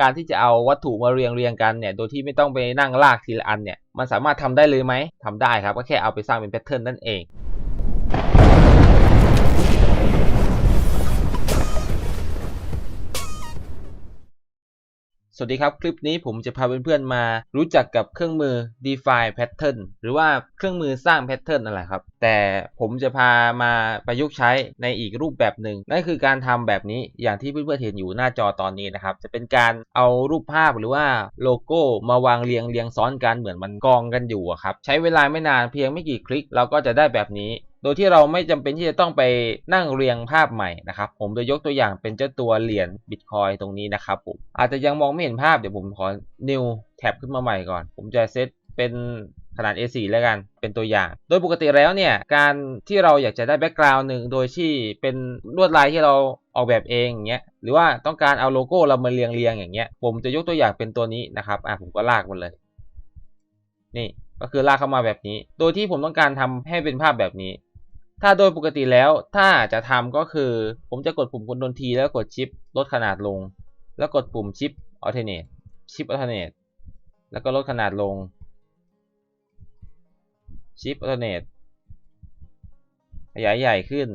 การที่จะเอาวัตถุมาเรียงเรียงกันเนี่ย โดยที่ไม่ต้องไปนั่งลากทีละอันเนี่ย มันสามารถทำได้เลยไหมทำได้ครับ ก็แค่เอาไปสร้างเป็นแพทเทิร์นนั่นเอง สวัสดีครับ คลิปนี้ผมจะพาเพื่อนๆมารู้จักกับเครื่องมือ define pattern หรือว่าเครื่องมือสร้าง pattern นั่นแหละครับ แต่ผมจะพามาประยุกต์ใช้ในอีกรูปแบบหนึ่งนั่นคือการทำแบบนี้อย่างที่เพื่อนๆเห็นอยู่หน้าจอตอนนี้นะครับ จะเป็นการเอารูปภาพหรือว่าโลโก้มาวางเรียงเรียงซ้อนกันเหมือนมันกองกันอยู่ครับ ใช้เวลาไม่นานเพียงไม่กี่คลิกเราก็จะได้แบบนี้ โดยที่เราไม่จำเป็นที่จะต้องไปนั่งเรียงภาพใหม่นะครับ ผมจะยกตัวอย่างเป็นเจ้าตัวเหรียญบิตคอยตรงนี้นะครับผมอาจจะยังมองไม่เห็นภาพเดี๋ยวผมขอ new tab ขึ้นมาใหม่ก่อน ผมจะเซตเป็นขนาด A4 แล้วกัน เป็นตัวอย่าง โดยปกติแล้วเนี่ย การที่เราอยากจะได้แบ็กกราวน์หนึ่งโดยที่เป็นลวดลายที่เราออกแบบเองอย่างเงี้ย หรือว่าต้องการเอาโลโก้เรามาเรียงเรียงอย่างเงี้ย ผมจะยกตัวอย่างเป็นตัวนี้นะครับ อะผมก็ลากมันเลย นี่ ก็คือลากเข้ามาแบบนี้ โดยที่ผมต้องการทำให้เป็นภาพแบบนี้ ถ้าโดยปกติแล้วถ้าจะทำก็คือ ผมจะกดปุ่ม Ctrl T แล้วกดชิปลดขนาดลง แล้วกดปุ่มชิป Alternate ชิป Alternate แล้วก็ลดขนาดลงชิป Alternate ขยายใหญ่ขึ้น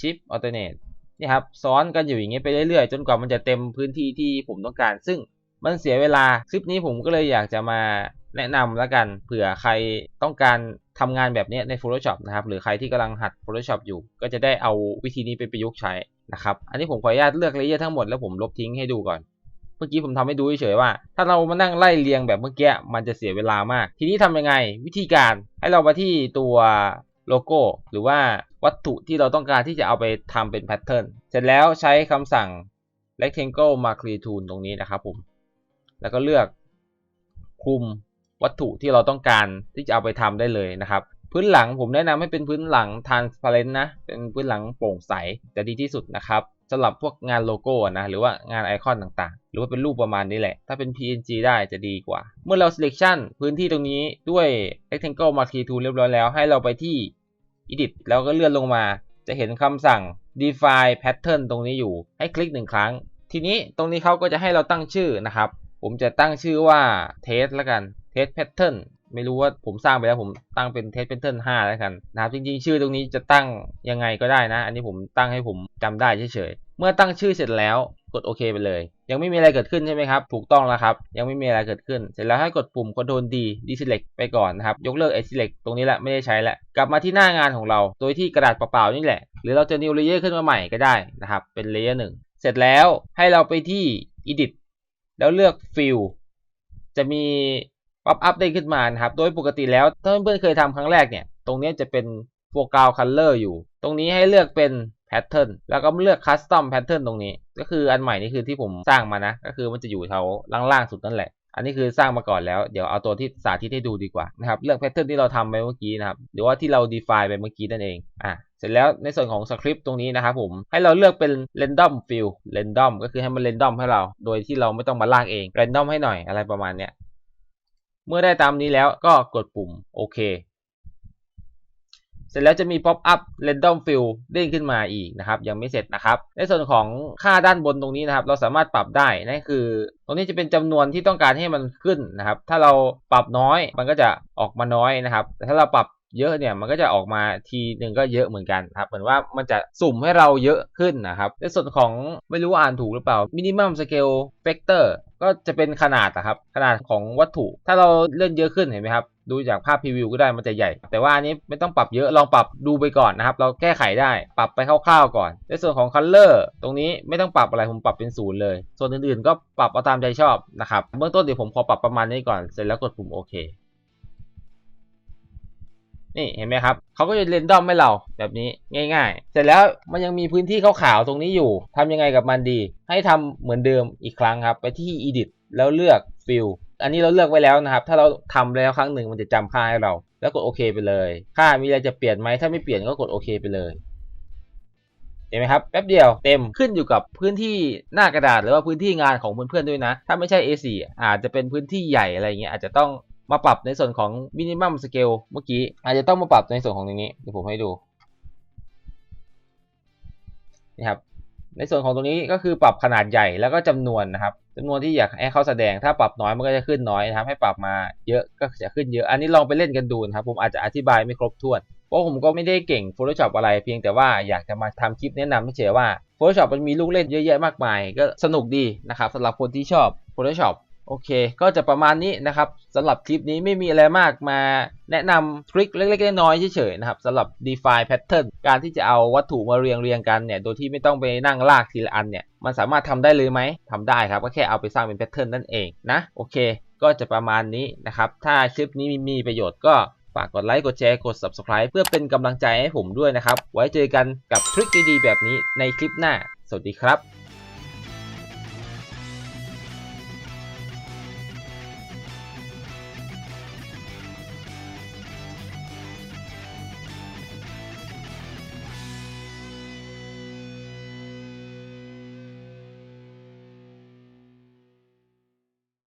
ชิป Alternate นี่ครับซ้อนกันอยู่อย่างเงี้ยไปเรื่อยๆ จนกว่ามันจะเต็มพื้นที่ที่ผมต้องการ ซึ่งมันเสียเวลาคลิปนี้ผมก็เลยอยากจะมาแนะนำแล้วกันเผื่อใครต้องการ ทำงานแบบนี้ใน Photoshop นะครับ หรือใครที่กำลังหัด Photoshop อยู่ ก็จะได้เอาวิธีนี้ไปประยุกต์ใช้นะครับ อันนี้ผมขออนุญาตเลือกเลเยอร์ทั้งหมดแล้วผมลบทิ้งให้ดูก่อน เมื่อกี้ผมทำให้ดูเฉยๆว่า ถ้าเรามานั่งไล่เรียงแบบเมื่อกี้มันจะเสียเวลามาก ทีนี้ทำยังไง วิธีการให้เรามาที่ตัวโลโก้ หรือว่าวัตถุที่เราต้องการที่จะเอาไปทำเป็นแพทเทิร์น เสร็จแล้วใช้คำสั่ง rectangle mark tool ตรงนี้นะครับผม แล้วก็เลือกคลุม วัตถุที่เราต้องการที่จะเอาไปทำได้เลยนะครับพื้นหลังผมแนะนำให้เป็นพื้นหลัง transparent นะ เป็นพื้นหลังโปร่งใสจะดีที่สุดนะครับสำหรับพวกงานโลโก้นะหรือว่างานไอคอนต่างๆ หรือว่าเป็นรูปประมาณนี้แหละ ถ้าเป็น PNG ได้จะดีกว่า เมื่อเรา selection พื้นที่ตรงนี้ด้วย rectangle marquee tool เรียบร้อยแล้ว ให้เราไปที่ edit แล้วก็เลื่อนลงมา จะเห็นคำสั่ง define pattern ตรงนี้อยู่ให้คลิกหนึ่งครั้ง ทีนี้ตรงนี้เขาก็จะให้เราตั้งชื่อนะครับ ผมจะตั้งชื่อว่า test แล้วกัน test pattern ไม่รู้ว่าผมสร้างไปแล้วผมตั้งเป็น test pattern 5แล้วกันนะครับจริงๆ ชื่อตรงนี้จะตั้งยังไงก็ได้นะ อันนี้ผมตั้งให้ผมจำได้เฉยๆเมื่อตั้งชื่อเสร็จแล้วกดโอเคไปเลย ยังไม่มีอะไรเกิดขึ้นใช่ไหมครับถูกต้องแล้วครับ ยังไม่มีอะไรเกิดขึ้น เสร็จแล้วให้กดปุ่ม Ctrl D deselect ไปก่อนนะครับ ยกเลิก select ตรงนี้แหละไม่ได้ใช้แล้วกลับมาที่หน้างานของเรา โดยที่กระดาษเปล่าๆนี่แหละ หรือเราจะ new layer ขึ้นมาใหม่ก็ได้นะครับ เป็น layer 1เสร็จแล้วให้เราไปที่ edit แล้วเลือก fill จะมี ป๊อปอัพได้ขึ้นมานะครับ โดยปกติแล้วถ้าเพื่อนๆเคยทำครั้งแรกเนี่ย ตรงนี้จะเป็น foreground color อยู่ ตรงนี้ให้เลือกเป็น pattern แล้วก็เลือก custom pattern ตรงนี้ ก็คืออันใหม่นี่คือที่ผมสร้างมานะ ก็คือมันจะอยู่แถวล่างๆสุดนั่นแหละ อันนี้คือสร้างมาก่อนแล้ว เดี๋ยวเอาตัวที่สาธิตให้ดูดีกว่านะครับ เลือก pattern ที่เราทำไปเมื่อกี้นะครับ หรือว่าที่เรา define ไปเมื่อกี้นั่นเอง อะ เสร็จแล้วในส่วนของสคริปต์ตรงนี้นะครับผม ให้เราเลือกเป็น random fill random ก็คือให้มัน random ให้เรา โดยที่เราไม่ต้องมาลากเอง random ให้หน่อยอะไรประมาณเนี้ย เมื่อได้ตามนี้แล้วก็กดปุ่มโอเค เสร็จแล้วจะมี pop up random fill เด้งขึ้นมาอีกนะครับ ยังไม่เสร็จนะครับ ในส่วนของค่าด้านบนตรงนี้นะครับ เราสามารถปรับได้นั่นคือ ตรงนี้จะเป็นจำนวนที่ต้องการให้มันขึ้นนะครับ ถ้าเราปรับน้อยมันก็จะออกมาน้อยนะครับ แต่ถ้าเราปรับ เยอะเนี่ยมันก็จะออกมาทีหนึ่งก็เยอะเหมือนกันครับเหมือนว่ามันจะสุ่มให้เราเยอะขึ้นนะครับในส่วนของไม่รู้ว่าอ่านถูกหรือเปล่า minimum scale factor ก็จะเป็นขนาดนะครับขนาดของวัตถุ ถ้าเราเลื่อนเยอะขึ้นเห็นไหมครับดูจากภาพพรีวิวก็ได้มันจะใหญ่ แต่ว่าอันนี้ไม่ต้องปรับเยอะลองปรับดูไปก่อนนะครับ เราแก้ไขได้ปรับไปคร่าวๆก่อน ในส่วนของ color ตรงนี้ไม่ต้องปรับอะไรผมปรับเป็นศูนย์เลย ส่วนอื่นๆ ก็ปรับเอาตามใจชอบนะครับเบื้องต้นเดี๋ยวผมขอปรับประมาณนี้ก่อนเสร็จแล้วกดปุ่มโอเค นี่เห็นไหมครับเขาก็จะเรนดอมให้เราแบบนี้ง่าย ๆ เสร็จแล้วมันยังมีพื้นที่ขาวๆตรงนี้อยู่ทำยังไงกับมันดี ให้ทำเหมือนเดิมอีกครั้งครับ ไปที่ edit แล้วเลือก fill อันนี้เราเลือกไว้แล้วนะครับ ถ้าเราทำแล้วครั้งหนึ่งมันจะจำค่าให้เรา แล้วกดโอเคไปเลย ค่ามีอะไรจะเปลี่ยนไหมถ้าไม่เปลี่ยนก็กดโอเคไปเลยเห็นไหมครับแป๊บเดียวเต็มขึ้นอยู่กับพื้นที่หน้ากระดาษหรือว่าพื้นที่งานของเพื่อนๆด้วยนะ ถ้าไม่ใช่ A4 อาจจะเป็นพื้นที่ใหญ่อะไรเงี้ยอาจจะต้อง มาปรับในส่วนของ minimum scale เมื่อกี้ อาจจะต้องมาปรับในส่วนของตรงนี้เดี๋ยวผมให้ดูนี่ครับในส่วนของตรงนี้ก็คือปรับขนาดใหญ่แล้วก็จำนวนนะครับจำนวนที่อยากให้เขาแสดงถ้าปรับน้อยมันก็จะขึ้นน้อยนะครับให้ปรับมาเยอะก็จะขึ้นเยอะ อันนี้ลองไปเล่นกันดูนะครับผมอาจจะอธิบายไม่ครบถ้วน เพราะผมก็ไม่ได้เก่ง Photoshop อะไรเพียงแต่ว่าอยากจะมาทำคลิปแนะนำให้เฉยว่า Photoshop มันมีลูกเล่นเยอะแยะมากมาย ก็สนุกดีนะครับสำหรับคนที่ชอบ Photoshop โอเค ก็จะประมาณนี้นะครับสำหรับคลิปนี้ไม่มีอะไรมากมาแนะนำทริคเล็กๆน้อยๆเฉยๆนะครับสำหรับ define pattern การที่จะเอาวัตถุมาเรียงเรียงกันเนี่ย โดยที่ไม่ต้องไปนั่งลากทีละอันเนี่ย มันสามารถทำได้เลยไหมทำได้ครับ ก็แค่เอาไปสร้างเป็น pattern นั่นเองนะ โอเค ก็จะประมาณนี้นะครับ ถ้าคลิปนี้มีประโยชน์ก็ฝากกดไลค์ กดแชร์ กด subscribe เพื่อเป็นกำลังใจให้ผมด้วยนะครับ ไว้เจอกันกับทริคดีๆแบบนี้ในคลิปหน้า สวัสดีครับ